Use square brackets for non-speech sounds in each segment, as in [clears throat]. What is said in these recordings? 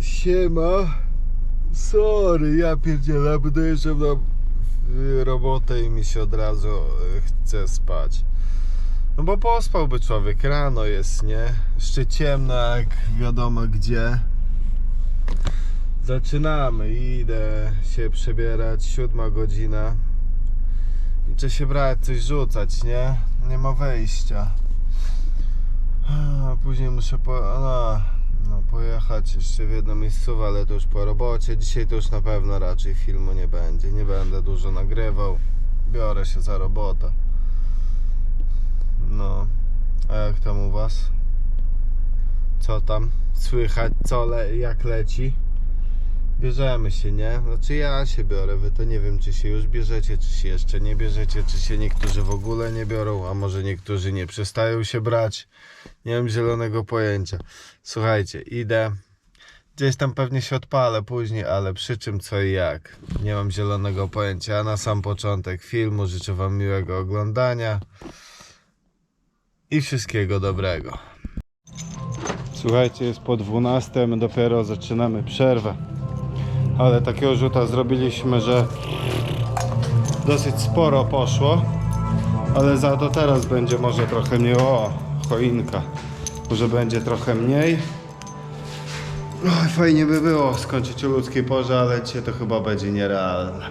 Siema. Sorry, ja pierdzielę, bo dojeżdżam na robotę i mi się od razu y, chce spać. No bo pospałby człowiek, rano jest, nie? Jeszcze ciemno, jak wiadomo gdzie. Zaczynamy, idę się przebierać, siódma godzina. Trzeba się brać, coś rzucać, nie? Nie ma wejścia. Później muszę po, no, no, pojechać jeszcze w jedno miejscowe, ale to już po robocie. Dzisiaj to już na pewno raczej filmu nie będzie. Nie będę dużo nagrywał. Biorę się za robotę. No, a jak tam u was? Co tam? Słychać co le jak leci? Bierzemy się, nie? Znaczy ja się biorę, wy to nie wiem czy się już bierzecie, czy się jeszcze nie bierzecie, czy się niektórzy w ogóle nie biorą, a może niektórzy nie przestają się brać. Nie mam zielonego pojęcia. Słuchajcie, idę. Gdzieś tam pewnie się odpalę później, ale przy czym co i jak. Nie mam zielonego pojęcia. A na sam początek filmu życzę wam miłego oglądania i wszystkiego dobrego. Słuchajcie, jest po 12, my dopiero zaczynamy przerwę. Ale takiego rzuta zrobiliśmy, że dosyć sporo poszło. Ale za to teraz będzie może trochę mniej. O, choinka. Może będzie trochę mniej. Oj, fajnie by było skończyć o ludzkiej porze, ale dzisiaj to chyba będzie nierealne.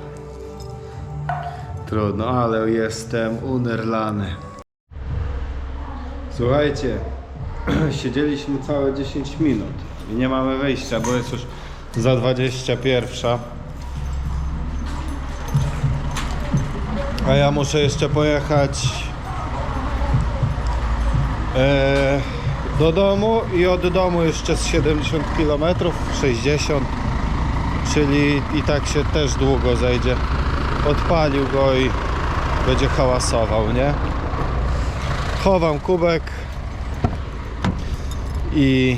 Trudno, ale jestem unerlany. Słuchajcie, [clears throat] siedzieliśmy całe 10 minut i nie mamy wyjścia, bo jest już za 21. A ja muszę jeszcze pojechać e, do domu i od domu jeszcze z 70 km, 60 czyli i tak się też długo zejdzie. Odpalił go i będzie hałasował, nie? Chowam kubek i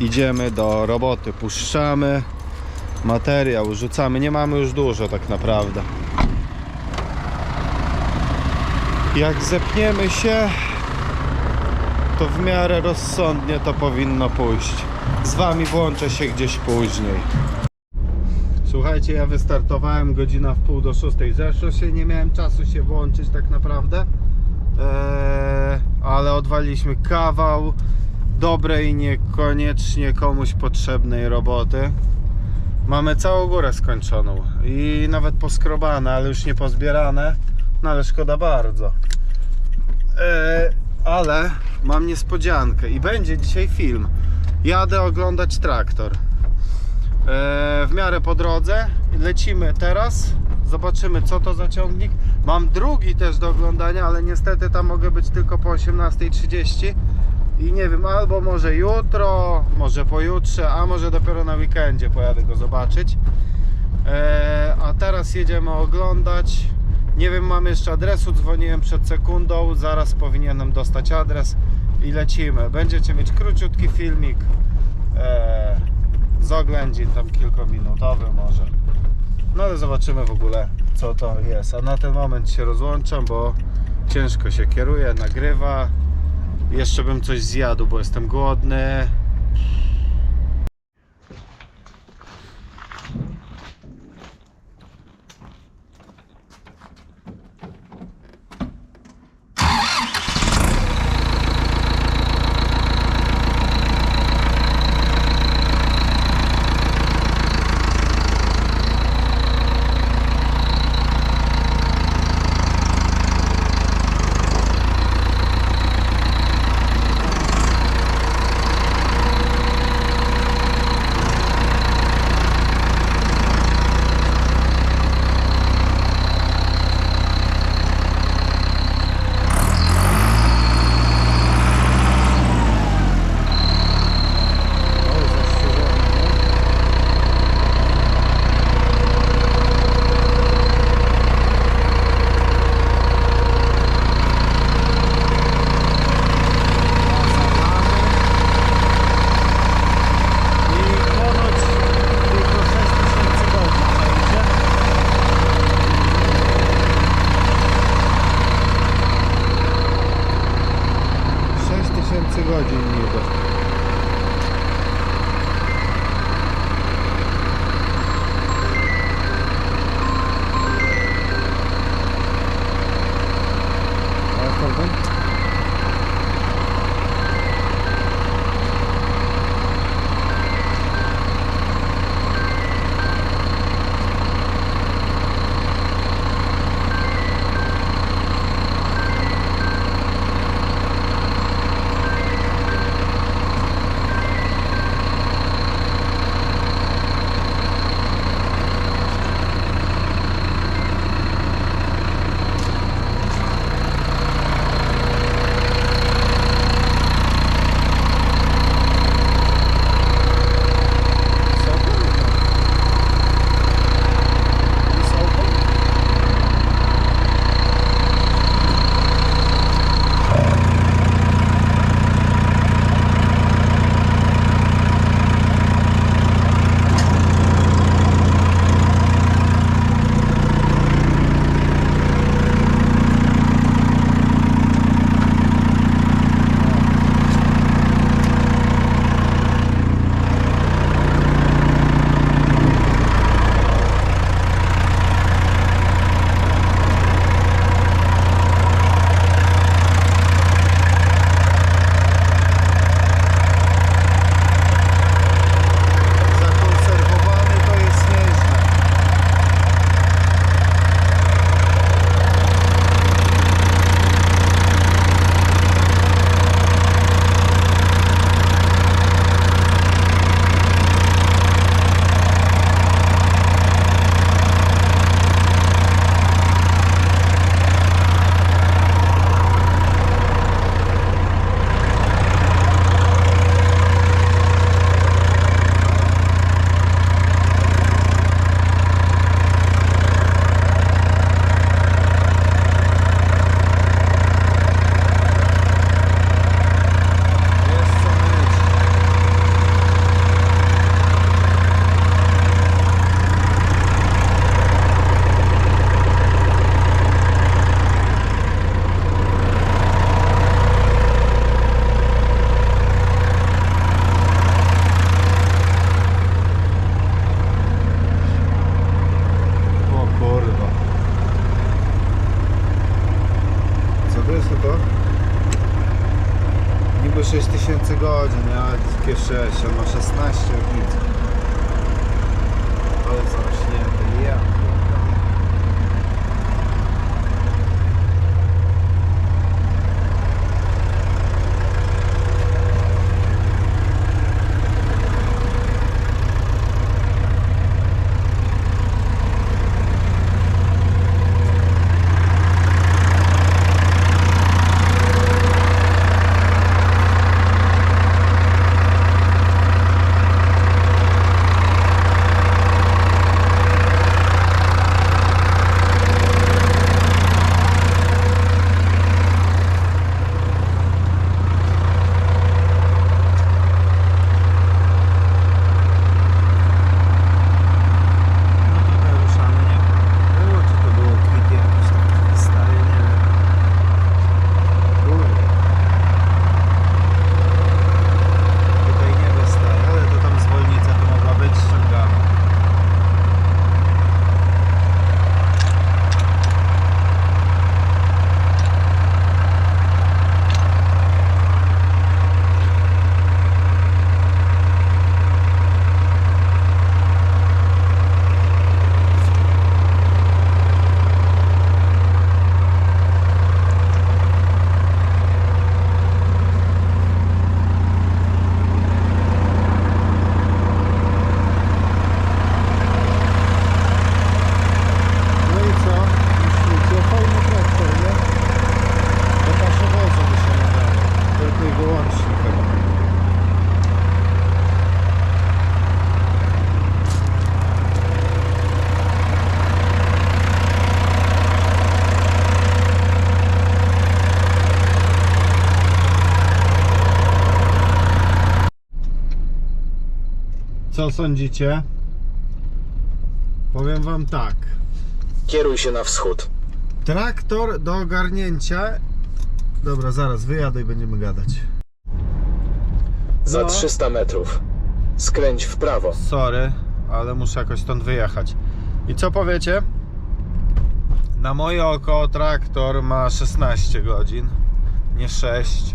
idziemy do roboty. Puszczamy materiał, rzucamy. Nie mamy już dużo tak naprawdę. Jak zepniemy się, to w miarę rozsądnie to powinno pójść. Z wami włączę się gdzieś później. Słuchajcie, ja wystartowałem godzina w pół do szóstej. Zeszło się, nie miałem czasu się włączyć tak naprawdę. Eee, ale odwaliliśmy kawał dobrej, niekoniecznie komuś potrzebnej roboty. Mamy całą górę skończoną i nawet poskrobane, ale już nie pozbierane. No ale szkoda bardzo. Eee, ale mam niespodziankę i będzie dzisiaj film. Jadę oglądać traktor. Eee, w miarę po drodze. Lecimy teraz. Zobaczymy co to za ciągnik. Mam drugi też do oglądania, ale niestety tam mogę być tylko po 18.30. I nie wiem, albo może jutro, może pojutrze, a może dopiero na weekendzie pojadę go zobaczyć. Eee, a teraz jedziemy oglądać. Nie wiem, mam jeszcze adresu, dzwoniłem przed sekundą, zaraz powinienem dostać adres i lecimy. Będziecie mieć króciutki filmik eee, z oględzin, tam kilkuminutowy może. No ale zobaczymy w ogóle co to jest. A na ten moment się rozłączam, bo ciężko się kieruje, nagrywa. Jeszcze bym coś zjadł, bo jestem głodny. бригаде не даст. 6000 godzin, ja G6, on ma 16 nic. Ale zarośnięty, Co sądzicie? Powiem wam tak. Kieruj się na wschód. Traktor do ogarnięcia. Dobra, zaraz wyjadę i będziemy gadać. Za No. 300 metrów. Skręć w prawo. Sorry, ale muszę jakoś stąd wyjechać. I co powiecie? Na moje oko traktor ma 16 godzin, nie 6.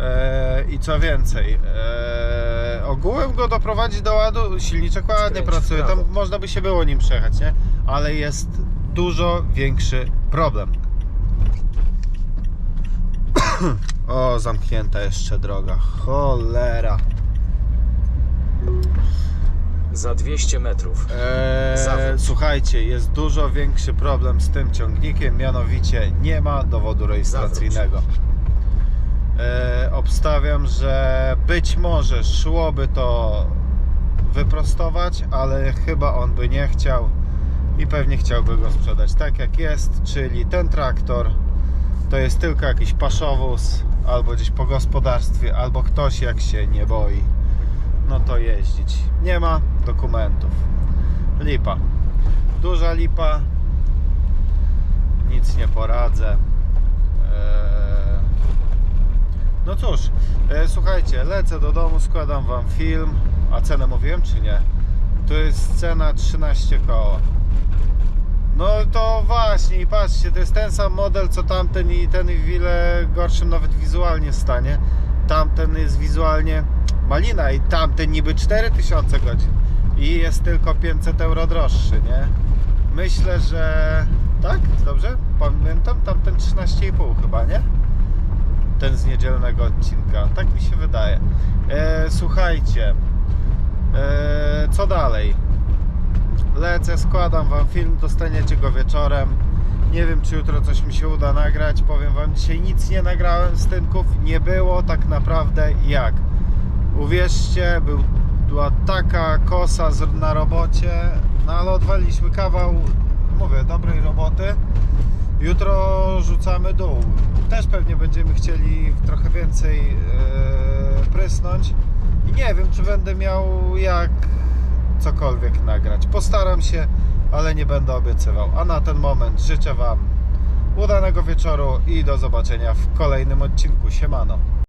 Eee, I co więcej, eee, ogółem go doprowadzić do ładu, silniczek ładnie Skręć pracuje, tam można by się było nim przejechać, nie? Ale jest dużo większy problem. [coughs] o, zamknięta jeszcze droga, cholera. Za 200 metrów. Eee, słuchajcie, jest dużo większy problem z tym ciągnikiem, mianowicie nie ma dowodu rejestracyjnego. Eee, obstawiam, że być może szłoby to wyprostować, ale chyba on by nie chciał i pewnie chciałby go sprzedać tak jak jest, czyli ten traktor to jest tylko jakiś paszowóz albo gdzieś po gospodarstwie, albo ktoś jak się nie boi no to jeździć. Nie ma dokumentów. Lipa. Duża lipa. Nic nie poradzę. Eee, No cóż, e, słuchajcie, lecę do domu, składam wam film. A cenę mówiłem czy nie? To jest cena 13 koła. No to właśnie i patrzcie, to jest ten sam model co tamten i ten w wiele gorszym nawet wizualnie stanie. Tamten jest wizualnie malina i tamten niby 4000 godzin i jest tylko 500 euro droższy, nie? Myślę, że tak, dobrze? Pamiętam tamten 13,5 chyba, nie? Ten z niedzielnego odcinka, tak mi się wydaje. E, słuchajcie, e, co dalej? lecę, składam wam film, dostaniecie go wieczorem. Nie wiem, czy jutro coś mi się uda nagrać. Powiem wam, dzisiaj nic nie nagrałem z tynków. Nie było tak naprawdę jak. Uwierzcie, był, była taka kosa na robocie, no ale odwaliliśmy kawał, mówię, dobrej roboty. Jutro rzucamy dół. Też pewnie będziemy chcieli trochę więcej e, prysnąć. I nie wiem, czy będę miał jak cokolwiek nagrać. Postaram się, ale nie będę obiecywał. A na ten moment życzę Wam udanego wieczoru i do zobaczenia w kolejnym odcinku. Siemano.